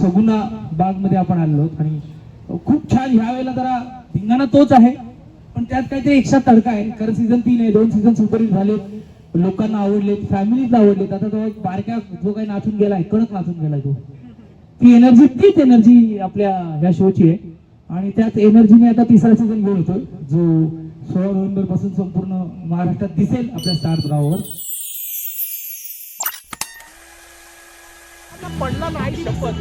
सगुना बागमध्ये आपण आलो आणि खूप छान ह्या वेळेला जरा धिंगाणा तोच आहे. पण त्यात काहीतरी एक्स्ट्रा तडका आहे. कारण सीझन तीन आहे. दोन सीझन सुपरहिट झाले लोकांना आवडलेत. फॅमिलीला आवडलेत. आता तो एक बारक्या जो काही नाचून गेलाय कडक नाचून गेलाय तो. ती एनर्जी तीच एनर्जी आपल्या ह्या शोची आहे. आणि त्याच एनर्जीने आता तिसरा सीझन घेऊन होतो जो सोळा नोव्हेंबरपासून संपूर्ण महाराष्ट्रात दिसेल आपल्या स्टार प्रवाहावर पडला नाही शपथ.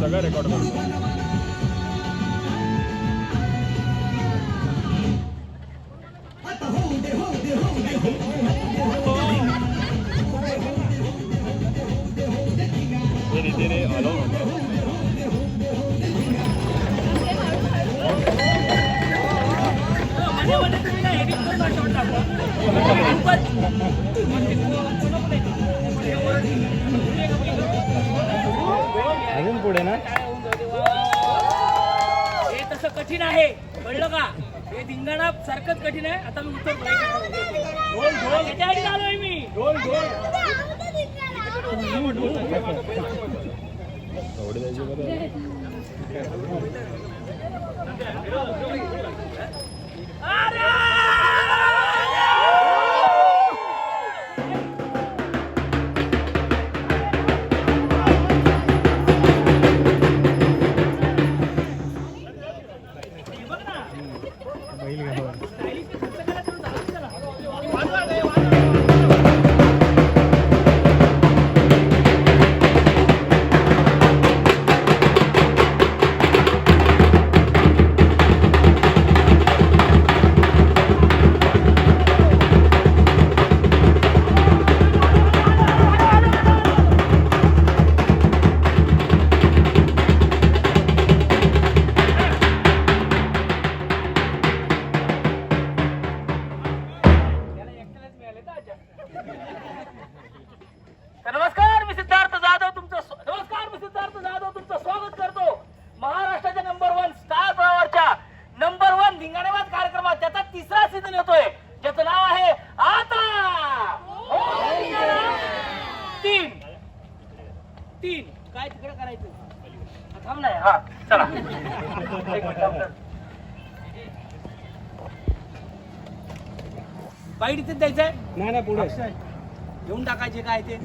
सगळं रेकॉर्ड करतो तेरे तेरे पुढे ना. हे तसं कठीण आहे. कळलं का? हे धिंगाणा सारखंच कठीण आहे. आता मी उत्तर त्याच्यासाठी आलोय मी. एवढे द्यायचे हा, हा चला. एक. बाईट द्यायचंय नाही पुढे. घेऊन टाकायचे काय ते?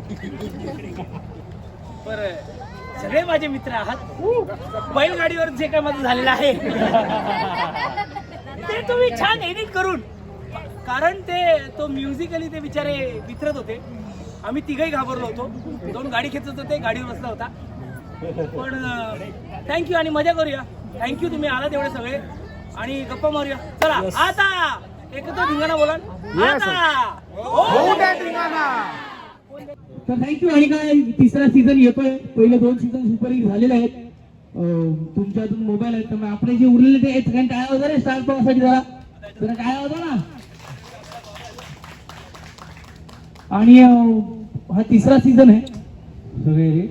सगळे माझे मित्र आहात. बैलगाडीवर जे काय माझं झालेलं आहे. ते तुम्ही छान एडिट करून. कारण ते तो म्युझिकली ते बिचारे वितरत होते. आम्ही तिघही घाबरलो होतो. दोन गाडी खेचत होते गाडीवर बसला होता. पण थँक्यू आणि मजा करूया. थँक्यू तुम्ही आलात एवढे सगळे. आणि गप्पा मारूया. चला आता एकत्र धिंगाणा बोला आता. तर थँक्यू आणि काय तिसरा सीझन येतोय. पहिले दोन सीझन सुपरहिट झालेले आहेत. तुमच्या अजून मोबाईल आहेत. त्यामुळे आपले जे उरलेले ते आहेत. कारण काय होतं रे स्टार प्रवासाठी जरा. जरा काय होतं ना. आणि हा तिसरा सीझन आहे. सगळे रे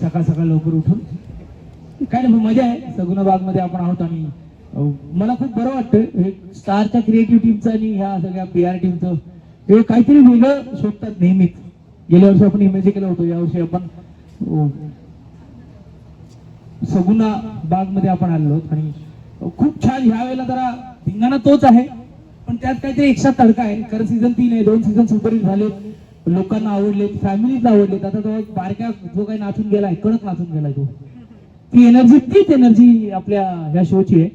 सकाळ सकाळ लवकर उठून. काय नाही मजा आहे. सगुना बागमध्ये आपण आहोत आणि मला खूप बरं वाटतं हे स्टारच्या क्रिएटिव्ह टीमचं आणि ह्या सगळ्या पी आर टीमचं हे काहीतरी वेगळं शोधतात नेहमीच. गेल्या वर्षी आपण इमेज केलं होतं यावर्षी आपण सगुना बागमध्ये आपण आलो आहोत. आणि खूप छान ह्या वेळेला जरा धिंगाणा तोच आहे. पण त्यात काहीतरी एक्स्ट्रा तडका आहे. कारण सीझन तीन आहे दोन सीझन सुपरहिट झाले लोकांना आवडलेत फॅमिलीज आवडलेत आता तो बारक्या जो काही नाचून गेलाय कडक नाचून गेलाय तो. ती एनर्जी तीच एनर्जी आपल्या ह्या शोची आहे.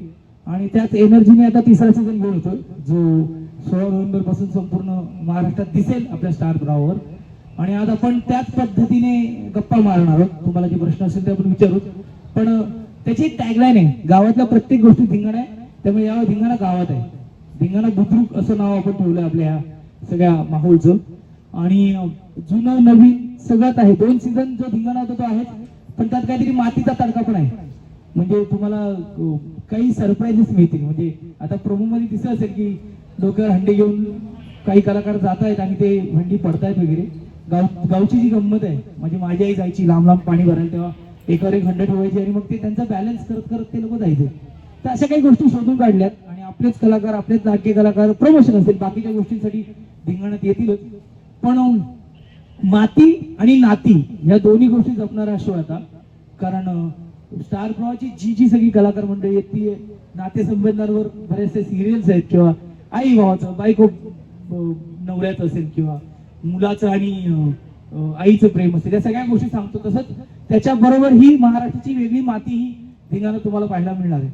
आणि त्याच एनर्जीने आता तिसरा सीझन घेऊन होतो जो सोळा नोव्हेंबरपासून संपूर्ण महाराष्ट्रात दिसेल आपल्या स्टार प्रवाहावर आणि आज आपण त्याच पद्धतीने गप्पा मारणार आहोत. तुम्हाला जे प्रश्न असेल ते आपण विचारू. पण त्याची एक टॅगलाईन आहे गावातल्या प्रत्येक गोष्टी धिंगण आहे त्यामुळे या धिंगाणा गावात आहे. धिंगाणा बुद्रुक असं नाव आपण ठेवलं आपल्या सगळ्या माहोलचं. आणि जुना जुनं नवीन सगळ्यात आहे. दोन सीझन जो धिंगाणा होता तो आहे पण त्यात काहीतरी मातीचा तडका पण आहे. म्हणजे तुम्हाला काही सरप्राईजेस मिळतील. म्हणजे आता प्रोमो मध्ये दिसत असेल की डोक्यावर हंडी घेऊन काही कलाकार जात आहेत आणि ते हंडी पडतायत वगैरे. गाव गावची जी गंमत आहे म्हणजे माझी आई जायची लांब लांब पाणी भरायला तेव्हा एकावर एक हंड ठेवायची आणि मग ते त्यांचा बॅलन्स करत करत ते लोक जायचे. तर अशा काही गोष्टी शोधून काढल्यात आणि आपलेच कलाकार आपलेच नाट्य कलाकार प्रमोशन असेल बाकीच्या गोष्टींसाठी धिंगाणात येतीलच. पण माती आणि नाती या दोन्ही गोष्टी जपणारा शो आता. कारण स्टार प्रवाहाची जी जी सगळी कलाकार मंडळी आहेत ती नातेसंबंधांवर बरेचसे सिरियल्स आहेत किंवा आई भावाचं बायको नवऱ्याचं असेल किंवा मुलाचं आणि आईचं प्रेम असेल या सगळ्या गोष्टी सांगतो. तसंच त्याच्याबरोबर ही महाराष्ट्राची वेगळी माती ही धिंगाणं तुम्हाला पाहायला मिळणार आहे.